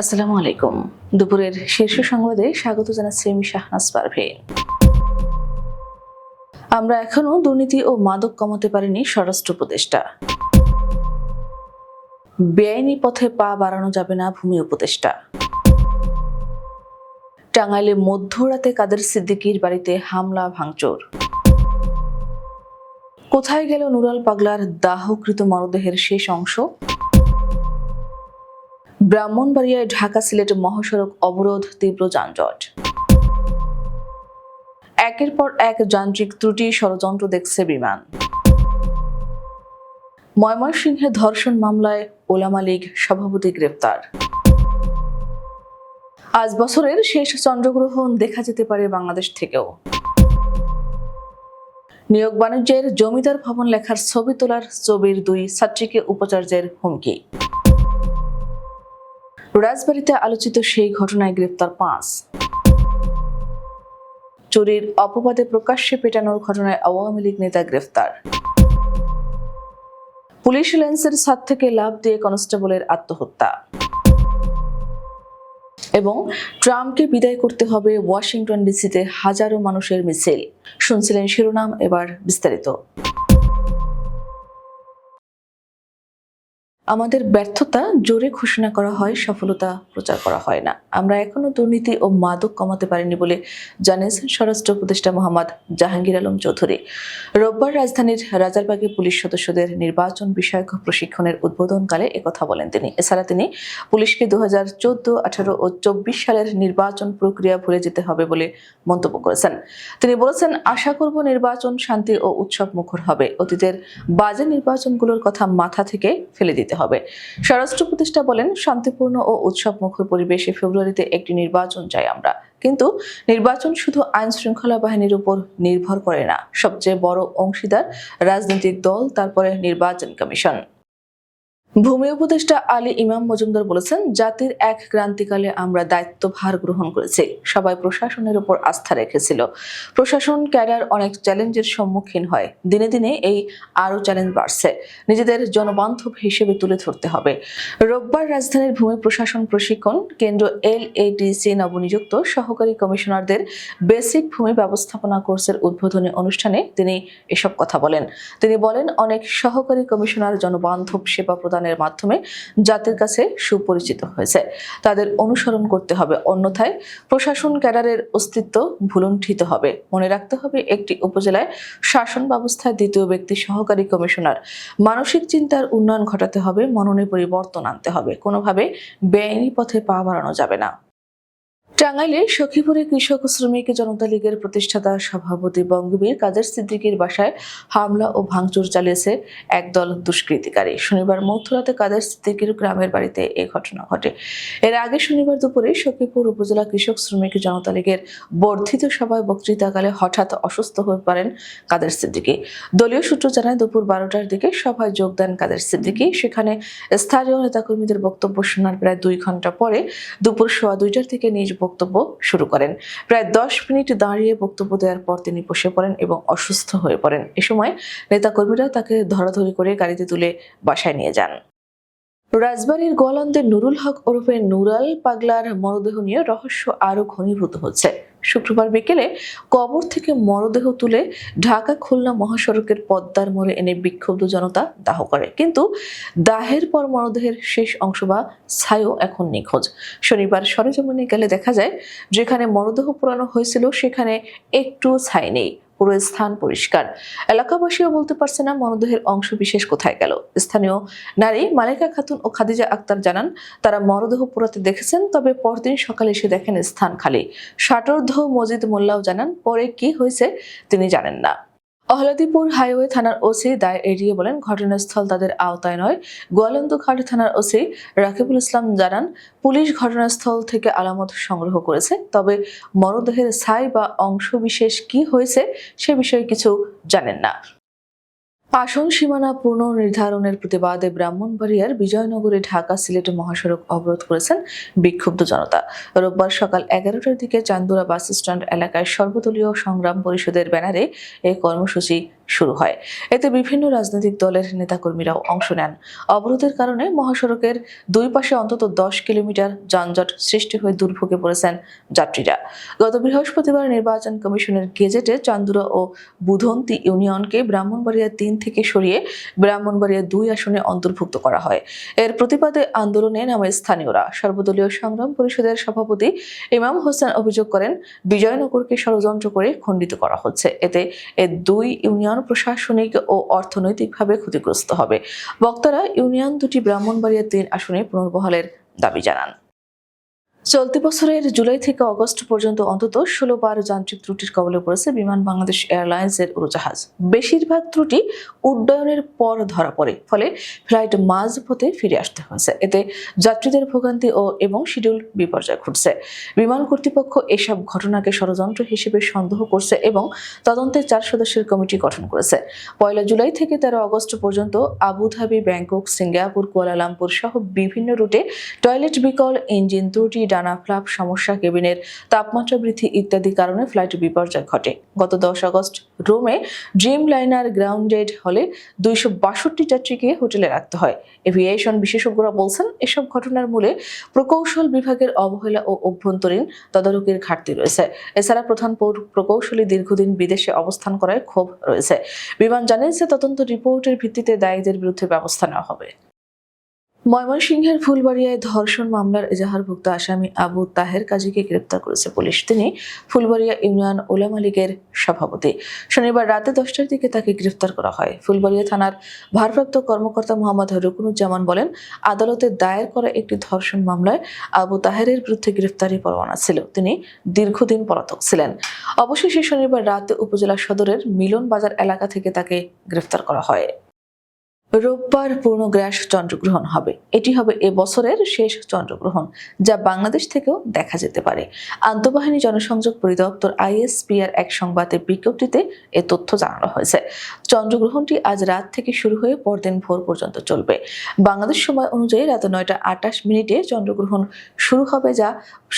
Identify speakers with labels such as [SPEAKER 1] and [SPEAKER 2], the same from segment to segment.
[SPEAKER 1] আসসালামু আলাইকুম। দুপুরের শীর্ষ সংবাদে স্বাগত জানাচ্ছি আমি শাহনাজ পারভীন আমরা এখনও দুর্নীতি ও মাদক কমাতে পারিনি স্বরাষ্ট্র উপদেষ্টা। বেআইনি পথে পা বাড়ানো যাবে না ভূমি উপদেষ্টা। টাঙ্গাইলে মধ্যরাতে কাদের সিদ্দিকীর বাড়িতে হামলা, ভাঙচুর। কোথায় গেল নুরাল পাগলার দাহকৃত মরদেহের শেষ অংশ? ব্রাহ্মণবাড়িয়ায় ঢাকা সিলেট মহাসড়ক অবরোধ, তীব্র যানজট। একের পর এক যান্ত্রিক ত্রুটি, ষড়যন্ত্র দেখছে বিমান। ময়মনসিংহে ধর্ষণ মামলায় ওলামা লীগ সভাপতি গ্রেপ্তার। আজ বছরের শেষ চন্দ্রগ্রহণ দেখা যেতে পারে বাংলাদেশ থেকেও। নিয়োগ বাণিজ্যের জমিদার ভবন লেখার ছবি তোলার ছবির দুই ছাত্রীকে উপাচার্যের হুমকি। রাজবাড়িতে আলোচিত সেই ঘটনায় গ্রেপ্তার পাঁচ। চুরির অপবাদে প্রকাশ্যে পেটানোর ঘটনায় আওয়ামী লীগ নেতা গ্রেফতার। পুলিশ লেন্সের ছাদ থেকে লাভ দিয়ে কনস্টেবলের আত্মহত্যা। এবং ট্রাম্পকে বিদায় করতে হবে ওয়াশিংটন ডিসিতে হাজারো মানুষের মিছিল। শুনছিলেন শিরোনাম, এবার বিস্তারিত। আমাদের ব্যর্থতা জোরে ঘোষণা করা হয়, সফলতা প্রচার করা হয় না। আমরা এখনও দুর্নীতি ও মাদক কমাতে পারিনি বলে জানিয়েছেন স্বরাষ্ট্র উপদেষ্টা মোহাম্মদ জাহাঙ্গীর আলম চৌধুরী। রোববার রাজধানীর রাজারবাগে পুলিশ সদস্যদের নির্বাচন বিষয়ক প্রশিক্ষণের উদ্বোধনকালে একথা বলেন তিনি। এছাড়া তিনি, পুলিশকে দু হাজার চোদ্দ, আঠারো ও চব্বিশ সালের নির্বাচন প্রক্রিয়া ভুলে যেতে হবে বলে মন্তব্য করেছেন। তিনি বলেছেন, আশা করব নির্বাচন শান্তি ও উৎসব মুখর হবে। অতীতের বাজে নির্বাচনগুলোর কথা মাথা থেকে ফেলে দিতে হবে। স্বরাষ্ট্র প্রতিষ্ঠা বলেন, শান্তিপূর্ণ ও উৎসবমুখর পরিবেশে ফেব্রুয়ারিতে একটি নির্বাচন চাই আমরা। কিন্তু নির্বাচন শুধু আইন শৃঙ্খলা বাহিনীর উপর নির্ভর করে না, সবচেয়ে বড় অংশীদার রাজনৈতিক দল, তারপরে নির্বাচন কমিশন। ভূমি উপদেষ্টা আলী ইমাম মজুমদার বলেছেন, জাতির এক ক্রান্তিকালে আমরা দায়িত্বভার গ্রহণ করেছি। সবাই প্রশাসনের উপর আস্থা রেখেছিল। প্রশাসন, ক্যাডার অনেক চ্যালেঞ্জের সম্মুখীন হয়। দিনে দিনে এই আরও চ্যালেঞ্জ বাড়ছে। নিজেদের জনবান্ধব হিসেবে তুলে ধরতে হবে। রোববার রাজধানীর ভূমি প্রশাসন প্রশিক্ষণ কেন্দ্র এল এডিসি নবনিযুক্ত সহকারী কমিশনারদের বেসিক ভূমি ব্যবস্থাপনা কোর্সের উদ্বোধনী অনুষ্ঠানে তিনি এসব কথা বলেন। তিনি বলেন, অনেক সহকারী কমিশনার জনবান্ধব সেবা প্রদানের মাধ্যমে জাতির কাছে সুপরিচিত হয়েছে। তাদের অনুসরণ করতে হবে, অন্যথায় প্রশাসন ক্যাডারের অস্তিত্ব ভুলুণ্ঠিত হবে। মনে রাখতে হবে, একটি উপজেলায় শাসন ব্যবস্থায় দ্বিতীয় ব্যক্তি সহকারী কমিশনার। মানসিক চিন্তার উন্নয়ন ঘটাতে হবে, মননে পরিবর্তন আনতে হবে। কোনোভাবে বেআইনি পথে পা বাড়ানো যাবে না। টাঙ্গাইলে সখীপুরে কৃষক শ্রমিক জনতা লীগের প্রতিষ্ঠাতা সভাপতি বঙ্গবীর কাদের সিদ্দিকীর বাসায় হামলা ও ভাঙচুর চালিয়েছে একদল দুষ্কৃতিকারী। শনিবার মধ্যরাতে কাদের সিদ্দিকীর গ্রামের বাড়িতে এই ঘটনা ঘটে। এর আগে শনিবার দুপুরে সখীপুর উপজেলা কৃষক শ্রমিক জনতা লীগের বর্ধিত সভায় বক্তৃতাকালে হঠাৎ অসুস্থ হয়ে পড়েন কাদের সিদ্দিকী। দলীয় সূত্র জানায়, দুপুর বারোটার দিকে সভায় যোগ দেন কাদের সিদ্দিকী। সেখানে স্থানীয় নেতাকর্মীদের বক্তব্য শোনার প্রায় দুই ঘণ্টা পরে দুপুর সোয়া দুইটার থেকে নিজ বক্তব্য শুরু করেন। প্রায় দশ মিনিট দাঁড়িয়ে বক্তব্য দেওয়ার পর তিনি বসে পড়েন এবং অসুস্থ হয়ে পড়েন। এ সময় নেতাকর্মীরা তাকে ধরাধরি করে গাড়িতে তুলে বাসায় নিয়ে যান। রাজবাড়ীর গোয়ালন্দের নুরুল হক ওরফে নুরাল পাগলার মরদেহ নিয়ে রহস্য আরও ঘনীভূত হচ্ছে। শুক্রবার বিকেলে কবর থেকে মরদেহ তুলে ঢাকা খুলনা মহাসড়কের পদ্মার মোড়ে এনে বিক্ষুব্ধ জনতা দাহ করে। কিন্তু দাহের পর মরদেহের শেষ অংশ বা ছায়ও এখন নিখোঁজ। শনিবার সরেজমিনে গেলে দেখা যায়, যেখানে মরদেহ পোড়ানো হয়েছিল, সেখানে একটু ছাই নেই। পুরো স্থান পরিষ্কার। এলাকাবাসীও বলতে পারছে না মরদেহের অংশ বিশেষ কোথায় গেল। স্থানীয় নারী মালিকা খাতুন ও খাদিজা আক্তার জানান, তারা মরদেহ পোড়াতে দেখেছেন, তবে পরদিন সকালে এসে দেখেন স্থান খালি। ষাটর্ধ মজিদ মোল্লাও জানান, পরে কি হয়েছে তিনি জানেন না। অহলাদিপুর হাইওয়ে থানার ওসি দায় এড়িয়ে বলেন, ঘটনাস্থল তাদের আওতায় নয়। গোয়ালন্দঘাট থানার ওসি রাকিবুল ইসলাম জানান, পুলিশ ঘটনাস্থল থেকে আলামত সংগ্রহ করেছে। তবে মরদেহের ছাই বা অংশবিশেষ কি হয়েছে সে বিষয়ে কিছু জানেন না। আসন সীমানা পুনর্নির্ধারণের প্রতিবাদে ব্রাহ্মণবাড়িয়ার বিজয়নগরে ঢাকা সিলেট মহাসড়ক অবরোধ করেছেন বিক্ষুব্ধ জনতা। রোববার সকাল এগারোটার দিকে চান্দুরা বাস স্ট্যান্ড এলাকায় সর্বদলীয় সংগ্রাম পরিষদের ব্যানারে এই কর্মসূচি শুরু হয়। এতে বিভিন্ন রাজনৈতিক দলের নেতাকর্মীরাও অংশ নেন। অবরোধের কারণে মহাসড়কের দুই পাশে অন্তত দশ কিলোমিটার যানজট সৃষ্টি হয়ে দুর্ভোগে পড়েছেন যাত্রীরা। গত বৃহস্পতিবার নির্বাচন কমিশনের গেজেটে চান্দুরা ও বুধন্তি ইউনিয়নকে ব্রাহ্মণবাড়িয়া তিন থেকে সরিয়ে ব্রাহ্মণবাড়িয়া দুই আসনে অন্তর্ভুক্ত করা হয়। এর প্রতিবাদে আন্দোলনে নামে স্থানীয়রা। সর্বদলীয় সংগ্রাম পরিষদের সভাপতি ইমাম হোসেন অভিযোগ করেন, বিজয়নগরকে ষড়যন্ত্র করে খণ্ডিত করা হচ্ছে। এতে এ দুই ইউনিয়ন প্রশাসনিক ও অর্থনৈতিকভাবে ক্ষতিগ্রস্ত হবে। বক্তারা ইউনিয়ন দুটি ব্রাহ্মণবাড়িয়া তিন আসনে পুনর্বহালের দাবি জানান। চলতি বছরের জুলাই থেকে অগস্ট পর্যন্ত অন্তত ষোলো বার যান্ত্রিক ত্রুটির কবলে পড়েছে বিমান বাংলাদেশ এয়ারলাইন্সের উড়োজাহাজ। বেশিরভাগ ত্রুটি উড্ডয়নের পর ধরা পড়ে, ফলে ফ্লাইট মাঝপথে ফিরে আসতে হয়েছে। এতে যাত্রীদের ভোগান্তি ও এবং শিডিউল বিপর্যয় ঘটছে। বিমান কর্তৃপক্ষ এসব ঘটনাকে ষড়যন্ত্র হিসেবে সন্দেহ করছে এবং তদন্তে চার সদস্যের কমিটি গঠন করেছে। পয়লা জুলাই থেকে তেরো অগস্ট পর্যন্ত আবুধাবি, ব্যাংকক, সিঙ্গাপুর, কুয়ালালামপুর সহ বিভিন্ন রুটে টয়লেট বিকল ইঞ্জিন ত্রুটি ডানা ফ্লাপ, সমস্যা, কেবিনের তাপমাত্রা বৃদ্ধি ইত্যাদি কারণে ফ্লাইট বিপর্যয় ঘটে। গত দশ আগস্ট রোমে ড্রিম লাইনার গ্রাউন্ডেড হলে দুইশো বাষট্টি যাত্রীকে হোটেলে রাখতে হয়। এভিয়েশন বিশেষজ্ঞরা বলছেন, এসব ঘটনার মূলে প্রকৌশল বিভাগের অবহেলা ও অভ্যন্তরীণ তদারকির ঘাটতি রয়েছে। এছাড়া প্রধান প্রকৌশলী দীর্ঘদিন বিদেশে অবস্থান করায় ক্ষোভ রয়েছে। বিমান জানিয়েছে, তদন্ত রিপোর্টের ভিত্তিতে দায়ীদের বিরুদ্ধে ব্যবস্থা নেওয়া হবে। ময়মনসিংহের ফুলবাড়িয়ায় ধর্ষণ মামলার এজাহারভুক্ত আসামি আবু তাহের কাজীকে গ্রেপ্তার করেছে পুলিশ। তিনি ফুলবাড়িয়া ইউনিয়ন ওলামা লীগের সভাপতি। শনিবার রাতে দশটার দিকে তাকে গ্রেফতার করা হয়। ফুলবাড়িয়া থানার ভারপ্রাপ্ত কর্মকর্তা মোহাম্মদ রুকুনুজ্জামান বলেন, আদালতে দায়ের করা একটি ধর্ষণ মামলায় আবু তাহেরের বিরুদ্ধে গ্রেফতারি পরোয়ানা ছিল। তিনি দীর্ঘদিন পলাতক ছিলেন। অবশেষে শনিবার রাতে উপজেলা সদরের মিলন বাজার এলাকা থেকে তাকে গ্রেফতার করা হয়। রোববার পূর্ণগ্রাস চন্দ্রগ্রহণ হবে। এটি হবে এ বছরের শেষ চন্দ্রগ্রহণ, যা বাংলাদেশ থেকেও দেখা যেতে পারে। আন্তঃবাহিনী জনসংযোগ পরিদপ্তর আইএসপিআর এক সংবাদে বিজ্ঞপ্তিতে এ তথ্য জানানো হয়েছে। চন্দ্রগ্রহণটি আজ রাত থেকে শুরু হয়ে পরদিন ভোর পর্যন্ত চলবে। বাংলাদেশ সময় অনুযায়ী রাত নয়টা আটাশ মিনিটে চন্দ্রগ্রহণ শুরু হবে, যা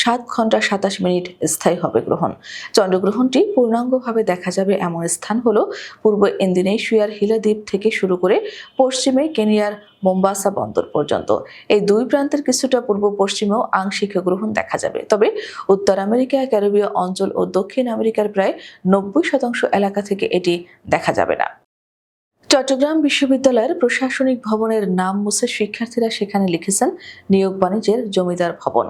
[SPEAKER 1] সাত ঘণ্টা সাতাশ মিনিট স্থায়ী হবে গ্রহণ। চন্দ্রগ্রহণটি পূর্ণাঙ্গভাবে দেখা যাবে এমন স্থান হলো পূর্ব ইন্দোনেশিয়ার হিলা দ্বীপ থেকে শুরু করে পশ্চিমে কেনিয়ার মোম্বাসা বন্দর পর্যন্ত। এই দুই প্রান্তের কিছুটা পূর্ব পশ্চিমেও আংশিক গ্রহণ দেখা যাবে। তবে উত্তর আমেরিকা, ক্যারিবীয় অঞ্চল ও দক্ষিণ আমেরিকার প্রায় নব্বই শতাংশ এলাকা থেকে এটি দেখা যাবে না। চট্টগ্রাম বিশ্ববিদ্যালয়ের প্রশাসনিক ভবনের নাম মুছে শিক্ষার্থীরা সেখানে লিখেছেন নিয়োগ বাণিজ্যের জমিদার ভবন।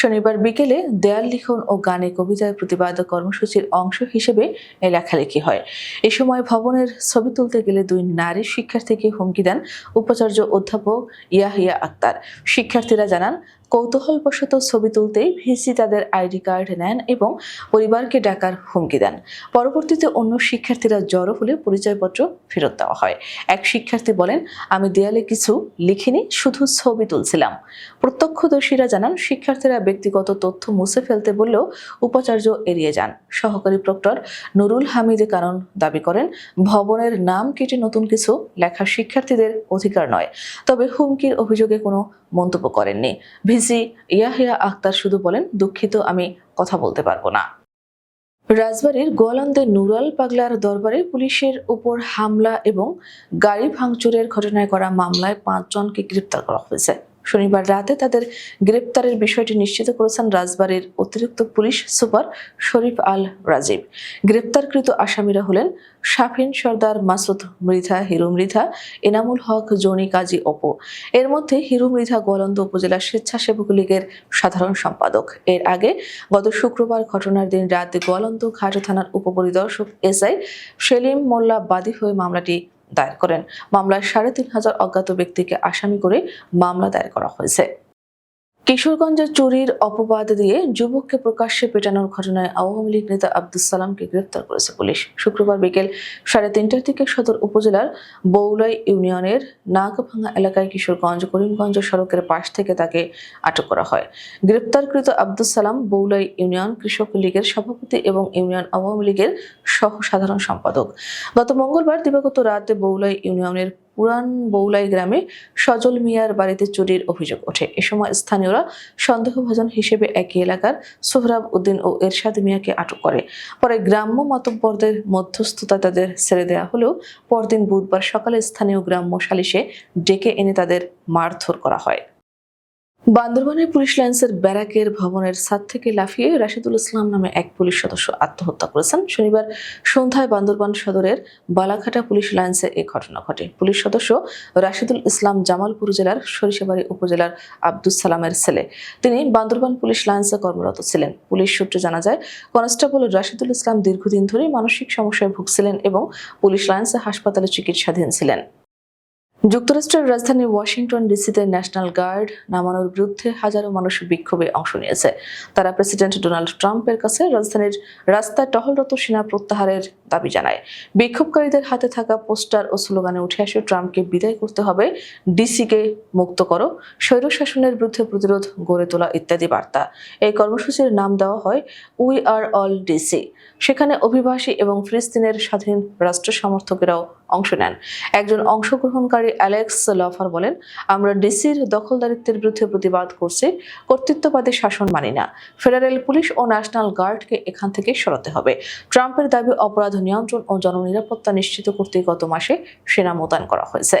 [SPEAKER 1] শনিবার বিকেলে দেয়াল লিখন ও গানে কবিতায় প্রতিবাদ কর্মসূচির অংশ হিসেবে এ লেখালেখি হয়। এ সময় ভবনের ছবি তুলতে গেলে দুই নারী শিক্ষার্থীকে হুমকি দেন উপাচার্য অধ্যাপক ইয়াহিয়া আক্তার। শিক্ষার্থীরা জানান কৌতূহলবশত ছবি তুলতেই ভিসি তাদের আইডি কার্ড নেন এবং পরিবারকে ডাকার হুমকি দেন। পরবর্তীতে অন্য শিক্ষার্থীরা জড়ো হলে পরিচয়পত্র ফেরত দেওয়া হয়। এক শিক্ষার্থী বলেন, আমি দেয়ালে কিছু লিখিনি, শুধু ছবি তুলছিলাম। প্রত্যক্ষদর্শীরা জানান, শিক্ষার্থীরা ব্যক্তিগত তথ্য মুছে ফেলতে বললেও উপাচার্য এড়িয়ে যান। সহকারী প্রক্টর নুরুল হামিদে কারণ দাবি করেন, ভবনের নাম কেটে নতুন কিছু লেখা শিক্ষার্থীদের অধিকার নয়। তবে হুমকির অভিযোগে কোনো মন্তব্য করেননি। ভিসি ইয়াহিয়া আক্তার শুধু বলেন, দুঃখিত, আমি কথা বলতে পারব না। রাজবাড়ির গোয়ালন্দে নুরাল পাগলার দরবারে পুলিশের উপর হামলা এবং গাড়ি ভাঙচুরের ঘটনায় করা মামলায় পাঁচজনকে গ্রেপ্তার করা হয়েছে। শনিবার রাতে তাদের গ্রেপ্তারের বিষয়টি নিশ্চিত করেছেন রাজবাড়ির অতিরিক্ত পুলিশ সুপার শরীফ আল রাজীব। গ্রেপ্তারকৃত আসামিরা হলেন শাফিন সর্দার মাসুদ মৃধা, হিরু মৃধা, এনামুল হক, জনি কাজী অপু। এর মধ্যে হিরু মৃধা গোয়ালন্দ উপজেলা স্বেচ্ছাসেবক লীগের সাধারণ সম্পাদক। এর আগে গত শুক্রবার ঘটনার দিন রাতে গোয়ালন্দ ঘাট থানার উপপরিদর্শক এসআই সেলিম মোল্লা বাদী হয়ে মামলাটি দায়ের করেন। মামলায় সাড়ে তিন হাজার অজ্ঞাত ব্যক্তিকে আসামি করে মামলা দায়ের করা হয়েছে। কিশোরগঞ্জে চুরির অপবাদ দিয়ে যুবককে প্রকাশ্যে পেটানোর ঘটনায় আওয়ামী লীগ নেতা আব্দুল সালামকে গ্রেফতার করেছে পুলিশ। শুক্রবার বিকেল সাড়ে তিনটার দিকে সদর উপজেলার বৌলাই ইউনিয়নের নাগভাঙ্গা এলাকায় কিশোরগঞ্জ, করিমগঞ্জ সড়কের পাশ থেকে তাকে আটক করা হয়। গ্রেপ্তারকৃত আব্দুল সালাম বৌলাই ইউনিয়ন কৃষক লীগের সভাপতি এবং ইউনিয়ন আওয়ামী লীগের সহ সাধারণ সম্পাদক। গত মঙ্গলবার দিবাগত রাতে বৌলাই ইউনিয়নের পুরান বৌলাই গ্রামে সজল মিয়ার বাড়িতে চুরির অভিযোগ ওঠে। এ সময় স্থানীয়রা সন্দেহভাজন হিসেবে একই এলাকার সোহরাব উদ্দিন ও এরশাদ মিয়াকে আটক করে। পরে গ্রাম্য মাতব্বরদের মধ্যস্থতা তাদের ছেড়ে দেওয়া হলেও পরদিন বুধবার সকালে স্থানীয় গ্রাম্য সালিশে ডেকে এনে তাদের মারধর করা হয়। বান্দরবানের পুলিশ লাইন্সের ব্যারাকের ভবনের ছাদ থেকে লাফিয়ে রাশিদুল ইসলাম নামে এক পুলিশ সদস্য আত্মহত্যা করেছেন। শনিবার সন্ধ্যায় বান্দরবান সদরের বালাঘাটা পুলিশ লাইন্সে এই ঘটনা ঘটে। পুলিশ সদস্য রাশিদুল ইসলাম জামালপুর জেলার সরিষাবাড়ি উপজেলার আব্দুস সালামের ছেলে। তিনি বান্দরবান পুলিশ লাইন্সে কর্মরত ছিলেন। পুলিশ সূত্রে জানা যায়, কনস্টেবল রাশিদুল ইসলাম দীর্ঘদিন ধরে মানসিক সমস্যায় ভুগছিলেন এবং পুলিশ লাইন্সে হাসপাতালে চিকিৎসাধীন ছিলেন। যুক্তরাষ্ট্রের রাজধানী ওয়াশিংটন ডিসিতে ন্যাশনাল গার্ড নামানোর বিরুদ্ধে হাজারো মানুষ বিক্ষোভে অংশ নিয়েছে। তারা প্রেসিডেন্ট ডোনাল্ড ট্রাম্পের কাছে রাজধানীর রাস্তায় টহলরত সেনা প্রত্যাহারের দাবি জানায়। বিক্ষোভকারীদের হাতে থাকা পোস্টার ও স্লোগানে উঠে আসে, ট্রাম্পকে বিদায় করতে হবে, ডিসিকে মুক্ত করো স্বৈরশাসনের বিরুদ্ধে প্রতিরোধ গড়ে তোলা, ইত্যাদি বার্তা। এই কর্মসূচির নাম দেওয়া হয়, উই আর অল ডিসি। সেখানে অভিবাসী এবং ফিলিস্তিনের স্বাধীন রাষ্ট্র সমর্থকেরাও অংশ নেন। একজন অংশগ্রহণকারী অ্যালেক্স লফার বলেন, আমরা ডিসির দখলদারিত্বের বিরুদ্ধে প্রতিবাদ করছি, কর্তৃত্ববাদী শাসন মানি না। ফেডারেল পুলিশ ও ন্যাশনাল গার্ডকে এখান থেকে সরাতে হবে। ট্রাম্পের দাবি অপরাধ নিয়ন্ত্রণ ও জননিরাপত্তা নিশ্চিত করতে গত মাসে সেনা মোতায়েন করা হয়েছে।